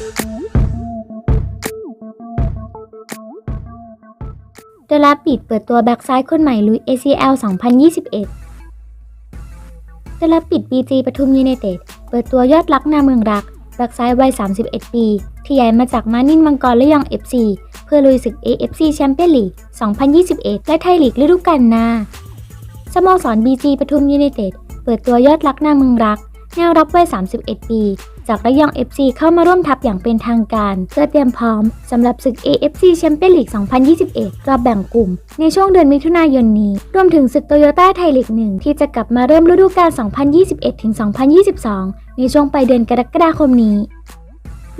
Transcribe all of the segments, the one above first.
เดลาปิดเปิดตัวแบ็กซ้ายคนใหม่ลุย ACL 2021 เดลาปิด BG ปทุมยูไนเต็ด เปิดตัวยอดรักนาเมืองรัก แบ็กซ้ายวัย 31 ปี ที่ย้ายมาจากมานินมังกรและยอง FC เพื่อลุยศึก AFC แชมเปี้ยนลีก 2021 และไทยลีกฤดูกาลหน้า สโมสร BG ปทุมยูไนเต็ด เปิดตัวยอดรักนาเมืองรัก แนวรับวัย 31 ปี จากระยอง FC เข้ามาร่วมทัพอย่างเป็นทางการ เพื่อเตรียมพร้อมสำหรับศึก AFC แชมเปี้ยนลีก 2021 รอบแบ่งกลุ่ม ในช่วงเดือนมิถุนายนนี้ รวมถึงศึกโตโยต้าไทยลีก1ที่จะกลับมาเริ่มฤดูกาล 2021-2022 ในช่วงปลายเดือนกรกฎาคมนี้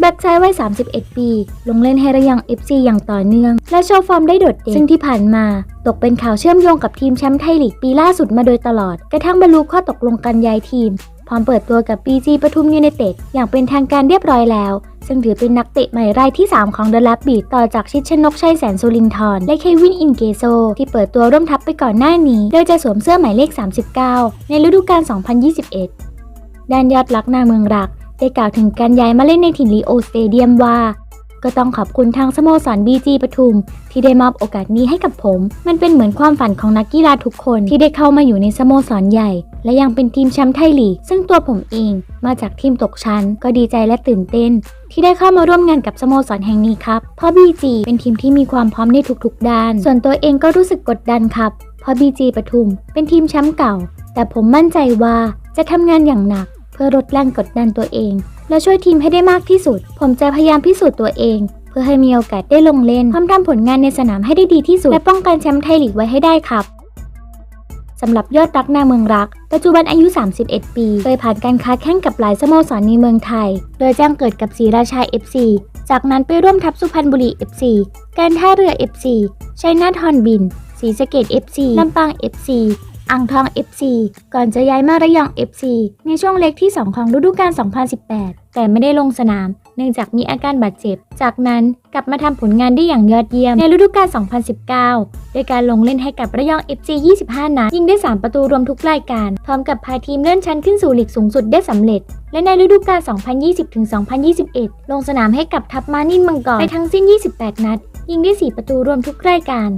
แบ็กซ้ายวัย 31 ปี ลงเล่นให้ระยอง FC อย่างต่อเนื่อง และโชว์ฟอร์มได้โดดเด่น ซึ่งที่ผ่านมา ตกเป็นข่าวเชื่อมโยงกับทีมแชมป์ไทยลีกปีล่าสุดมาโดยตลอด กระทั่งบรรลุข้อตกลงกันย้ายทีม พร้อมเปิดตัวกับ BG ปทุมยูไนเต็ดอย่างเป็นทางการเรียบร้อยแล้ว ซึ่งถือเป็นนักเตะใหม่รายที่ 3 ของเดอะแลบบีต่อจากชิดชนกชัยแสนสุรินทร์และเควินอินเกโซ ที่เปิดตัวร่วมทัพไปก่อนหน้านี้ โดยจะสวมเสื้อหมายเลข 39 ในฤดูกาล 2021ด้านยอดรักนาเมืองรัก ได้กล่าวถึงการย้ายมาเล่นในถิ่นลีโอสเตเดียมว่าก็ต้องขอบคุณทางสโมสรบีจีปทุม ที่ได้มอบโอกาสนี้ให้กับผม มันเป็นเหมือนความฝันของนักกีฬาทุกคนที่ได้เข้ามาอยู่ในสโมสรใหญ่ และยังเป็นทีมแชมป์ไทยลีก ซึ่งตัวผมเองมาจากทีมตกชั้น ก็ดีใจและตื่นเต้น ที่ได้เข้ามาร่วมงานกับสโมสรแห่งนี้ครับ เพราะ BG เป็นทีมที่มีความพร้อมในทุกๆ ด้าน ส่วนตัวเองก็รู้สึกกดดันครับ เพราะ BG ปทุม เป็นทีมแชมป์เก่า แต่ผมมั่นใจว่าจะทำงานอย่างหนัก เพื่อลดแรงกดดันตัวเอง และช่วยทีมให้ได้มากที่สุด ผมจะพยายามพิสูจน์ตัวเองเพื่อให้มีโอกาสได้ลงเล่นพร้อมทำผลงานในสนามให้ได้ดีที่สุด และป้องกันแชมป์ไทยลีกไว้ให้ได้ครับ สำหรับยอดรักนาเมืองรัก ปัจจุบันอายุ 31 ปี เคยผ่านการค้าแข่งกับหลายสโมสรในเมืองไทย โดยแจ้งเกิดกับศรีราชา FC จากนั้นไปร่วมทัพสุพรรณบุรี FC การท่าเรือ FC ชัยนาทฮอนบินศรีสะเกด FC ลำปาง FC อ่างทอง FC ก่อนจะย้ายมาระยอง FC ในช่วงเล็กที่ 2 ของฤดูกาล2018 แต่ไม่ได้ลงสนาม นื่องจากมีอาการบาดเจ็บ จากนั้นกลับมาทำผลงานได้อย่างยอดเยี่ยม ในฤดูกาล 2019 โดยการลงเล่นให้กับระยอง FC 25 นัด ยิงได้ 3 ประตูรวมทุกรายการ พร้อมกับพาทีมเลื่อนชั้นขึ้นสู่ลีกสูงสุดได้สำเร็จ และในฤดูกาล 2020-2021 ลงสนามให้กับทัพมานินมังกรไปทั้งสิ้น 28 นัด ยิงได้ 4 ประตูรวมทุกรายการ